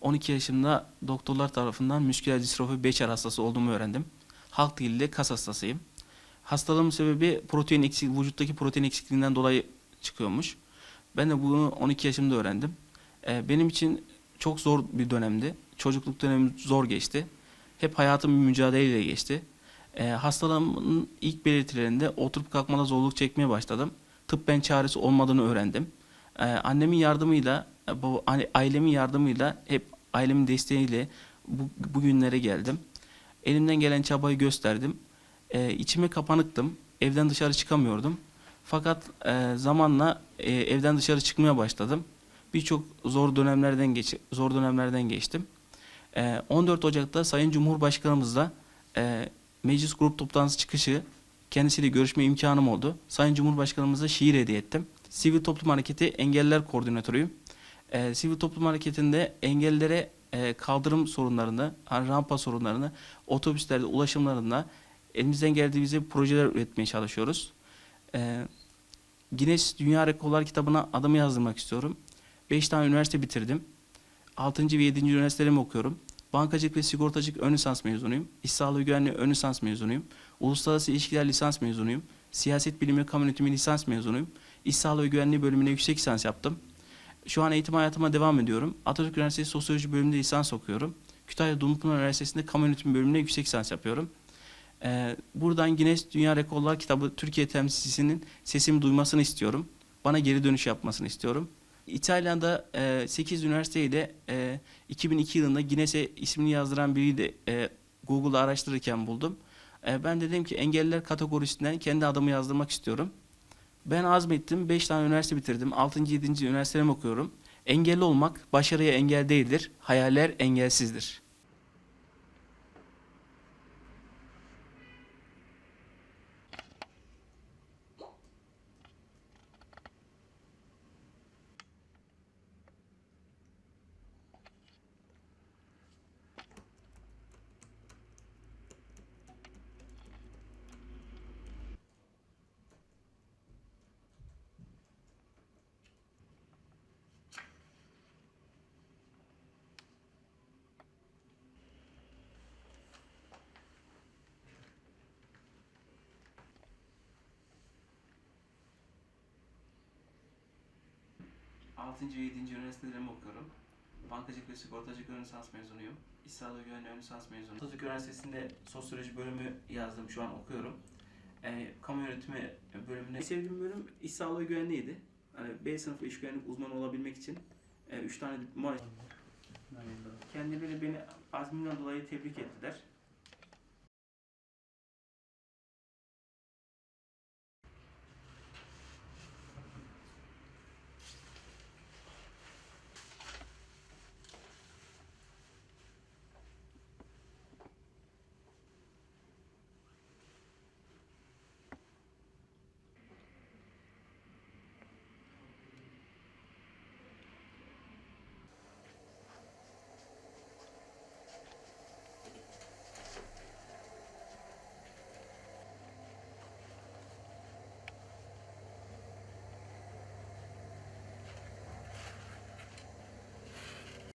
12 yaşımda doktorlar tarafından müsküler distrofi Becher hastası olduğumu öğrendim. Halk diliyle kas hastasıyım. Hastalığımın sebebi protein eksik, vücuttaki protein eksikliğinden dolayı çıkıyormuş. Ben de bunu 12 yaşımda öğrendim. Ee, benim için çok zor bir dönemdi. Çocukluk dönemim zor geçti. Hep hayatım bir mücadeleyle geçti. Ee, hastalığımın ilk belirtilerinde oturup kalkmada zorluk çekmeye başladım. Tıbben çaresi olmadığını öğrendim. Ee, annemin yardımıyla, bu hani ailemin yardımıyla, hep ailemin desteğiyle bu, bugünlere geldim. Elimden gelen çabayı gösterdim. Ee, içime kapanıktım. Evden dışarı çıkamıyordum. Fakat e, zamanla e, evden dışarı çıkmaya başladım. Birçok zor dönemlerden geç zor dönemlerden geçtim. E, 14 Ocak'ta Sayın Cumhurbaşkanımızla e, meclis grup toplantısı çıkışı kendisiyle görüşme imkanım oldu. Sayın Cumhurbaşkanımıza şiir hediye ettim. Sivil Toplum Hareketi Engelliler Koordinatörüyüm. E, Sivil Toplum Hareketi'nde engellilere e, kaldırım sorunlarını, rampa sorunlarını, otobüslerde ulaşımlarında elimizden geldiği bize projeler üretmeye çalışıyoruz. E, Guinness Dünya Rekorlar kitabına adımı yazdırmak istiyorum. 5 tane üniversite bitirdim. 6. ve 7. üniversitelerimi okuyorum. Bankacılık ve sigortacılık ön lisans mezunuyum. İş sağlığı güvenliği ön lisans mezunuyum. Uluslararası ilişkiler lisans mezunuyum. Siyaset bilimi kamu yönetimi lisans mezunuyum. İş sağlığı ve güvenliği bölümüne yüksek lisans yaptım. Şu an eğitim hayatıma devam ediyorum. Atatürk Üniversitesi Sosyoloji bölümünde lisans okuyorum. Kütahya Dumlupınar Üniversitesi'nde kamu yönetimi bölümüne yüksek lisans yapıyorum. Ee, buradan Guinness Dünya Rekorlar kitabı Türkiye temsilcisinin sesimi duymasını istiyorum. Bana geri dönüş yapmasını istiyorum. İtalya'da e, 8 üniversiteyle e, 2002 yılında Guinness'e ismini yazdıran biri de e, Google'da araştırırken buldum. E, ben dedim ki engelliler kategorisinden kendi adımı yazdırmak istiyorum. Ben azmettim. 5 tane üniversite bitirdim. 6. 7. üniversitelerimi okuyorum. Engelli olmak başarıya engel değildir. Hayaller engelsizdir. Altıncı ve 7. üniversitelerimi okuyorum. Bankacılık ve sigortacılık ön lisans mezunuyum. İş sağlığı güvenliği ön lisans mezunuyum. Atatürk Üniversitesi'nde sosyoloji bölümü yazdım. Şu an okuyorum. E, kamu yönetimi bölümünde en sevdiğim bölüm iş sağlığı güvenliğiydi. Hani B sınıfı iş güvenlik uzmanı olabilmek için 3 tane diploma Kendileri beni azmimden dolayı tebrik ettiler.